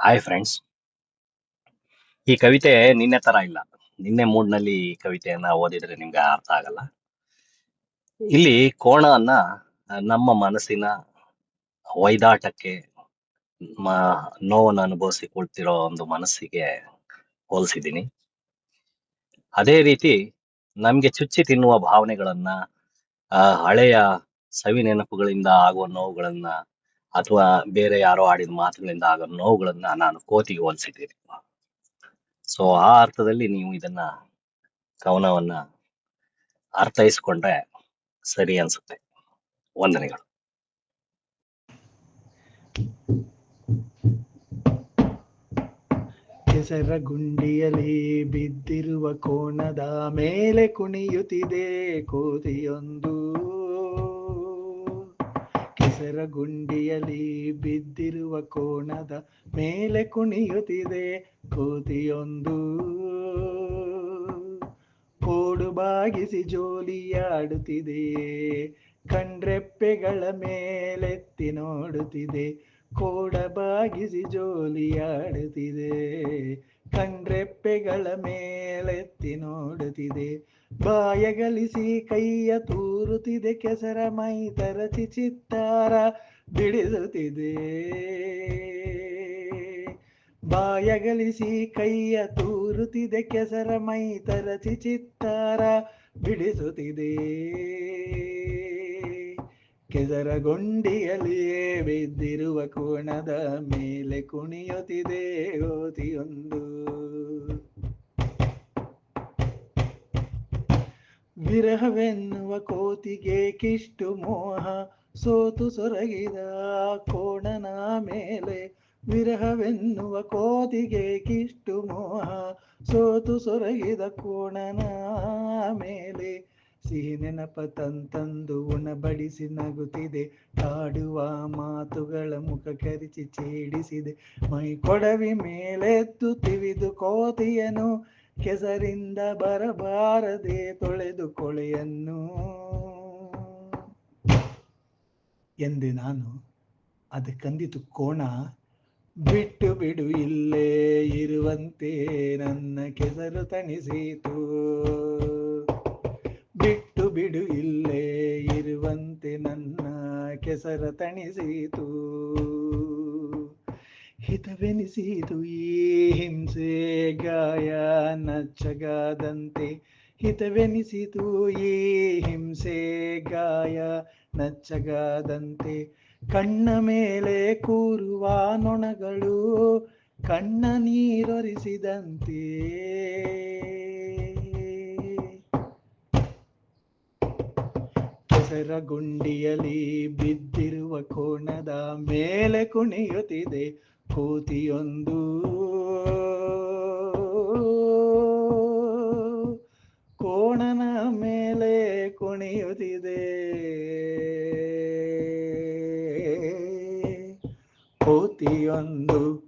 Hi friends ಈ ಕವಿತೆ ನಿನ್ನೆ ತರ ಇಲ್ಲ. ನಿನ್ನೆ ಮೂಡ್ನಲ್ಲಿ ಈ ಕವಿತೆಯನ್ನ ಓದಿದ್ರೆ ನಿಮ್ಗೆ ಅರ್ಥ ಆಗಲ್ಲ. ಇಲ್ಲಿ ಕೋಣವನ್ನ ನಮ್ಮ ಮನಸ್ಸಿನ ವೈದಾಟಕ್ಕೆ ನೋವನ್ನು ಅನುಭವಿಸಿಕೊಳ್ತಿರೋ ಒಂದು ಮನಸ್ಸಿಗೆ ಹೋಲಿಸಿದ್ದೀನಿ. ಅದೇ ರೀತಿ ನಮ್ಗೆ ಚುಚ್ಚಿ ತಿನ್ನುವ ಭಾವನೆಗಳನ್ನ ಆ, ಹಳೆಯ ಸವಿ ನೆನಪುಗಳಿಂದ ಆಗುವ ನೋವುಗಳನ್ನ ಅಥವಾ ಬೇರೆ ಯಾರೋ ಆಡಿದ ಮಾತುಗಳಿಂದ ಆಗೋ ನೋವುಗಳನ್ನ ನಾನು ಕೋತಿಗೆ ಹೋಲಿಸಿದ್ದೀನಿ. ಸೊ ಆ ಅರ್ಥದಲ್ಲಿ ನೀವು ಇದನ್ನ ಕವನವನ್ನ ಅರ್ಥೈಸ್ಕೊಂಡ್ರೆ ಸರಿ ಅನ್ಸುತ್ತೆ. ವಂದನೆಗಳು. ಕೆಸರ ಗುಂಡಿಯಲ್ಲಿ ಬಿದ್ದಿರುವ ಕೋಣದ ಮೇಲೆ ಕುಣಿಯುತ್ತಿದೆ ಕೋತಿಯೊಂದು ಕೆಸರ ಗುಂಡಿಯಲ್ಲಿ ಬಿದ್ದಿರುವ ಕೋಣದ ಮೇಲೆ ಕುಣಿಯುತ್ತಿದೆ ಕೋತಿಯೊಂದು. ಕೋಡು ಬಾಗಿಸಿ ಜೋಲಿಯಾಡುತ್ತಿದೆ ಕಣ್ರೆಪ್ಪೆಗಳ ಮೇಲೆತ್ತಿ ನೋಡುತ್ತಿದೆ ಕೋಡ ಬಾಗಿಸಿ ಜೋಲಿಯಾಡುತ್ತಿದೆ. ಕಂಡ್ರೆಪ್ಪೆಗಳ ಮೇಲೆತ್ತಿ ನೋಡುತ್ತಿದೆ. ಬಾಯಗಲಿಸಿ ಕೈಯ ತೂರುತ್ತಿದೆ. ಕೆಸರ ಮೈ ತರಚಿ ಚಿತ್ತಾರ ಬಿಡಿಸುತ್ತಿದೆ. ಬಾಯಗಲಿಸಿ ಕೈಯ ತೂರುತ್ತಿದೆ. ಕೆಸರ ಮೈ ತರಚಿ ಚಿತ್ತಾರ ಬಿಡಿಸುತ್ತಿದೆ. ಕೆಸರ ಗೊಂಡಿಯಲ್ಲಿಯೇ ಬಿದ್ದಿರುವ ಕೋಣದ ಮೇಲೆ ಕುಣಿಯುತ್ತಿದೆ ಗೋತಿಯೊಂದು ವಿರಹವೆನ್ನುವ ಕೋತಿಗೆ ಕಿಷ್ಟು ಮೋಹ, ಸೋತು ಸೊರಗಿದ ಕೋಣನ ಮೇಲೆ ವಿರಹವೆನ್ನುವ ಕೋತಿಗೆ ಕಿಷ್ಟು ಮೋಹ, ಸೋತು ಸೊರಗಿದ ಕೋಣನ ಮೇಲೆ ಸಿಹಿ ನೆನಪ ತಂತಂದು ಉಣಬಡಿಸಿ ನಗುತ್ತಿದೆ. ಆಡುವ ಮಾತುಗಳ ಮುಖ ಕರಿಚಿ ಚೇಡಿಸಿದೆ ಮೈ ಕೊಡವಿ ಮೇಲೆತ್ತು ತಿವಿದು ಕೋತಿಯನು, ಕೆಸರಿಂದ ಬರಬಾರದೆ ತೊಳೆದು ಕೊಳೆಯನ್ನು. ಎಂದೆ ನಾನು ಅದಕ್ಕಂದಿತು ಕೋಣ, ಬಿಟ್ಟು ಬಿಡು ಇಲ್ಲೇ ಇರುವಂತೆ ನನ್ನ ಕೆಸರು ತಣಿಸಿತು. ಬಿಟ್ಟು ಬಿಡು ಇಲ್ಲೇ ಇರುವಂತೆ ನನ್ನ ಕೆಸರ ತಣಿಸಿತು. ಹಿತವೆನಿಸಿತು ಈ ಹಿಂಸೆ ಗಾಯ ನಚ್ಚಗಾದಂತೆ. ಹಿತವೆನಿಸಿತು ಈ ಹಿಂಸೆ ಗಾಯ ನಚ್ಚಗಾದಂತೆ. ಕಣ್ಣ ಮೇಲೆ ಕೂರುವ ನೊಣಗಳು ಕಣ್ಣ ನೀರೊರಿಸಿದಂತೆ. ಕೆಸರ ಗುಂಡಿಯಲ್ಲಿ ಬಿದ್ದಿರುವ ಕೋಣದ ಮೇಲೆ ಕುಣಿಯುತ್ತಿದೆ ಕೋತಿಯೊಂದು. ಕೋಣನ ಮೇಲೆ ಕುಣಿಯುತ್ತಿದೆ. ಕೋತಿಯೊಂದು.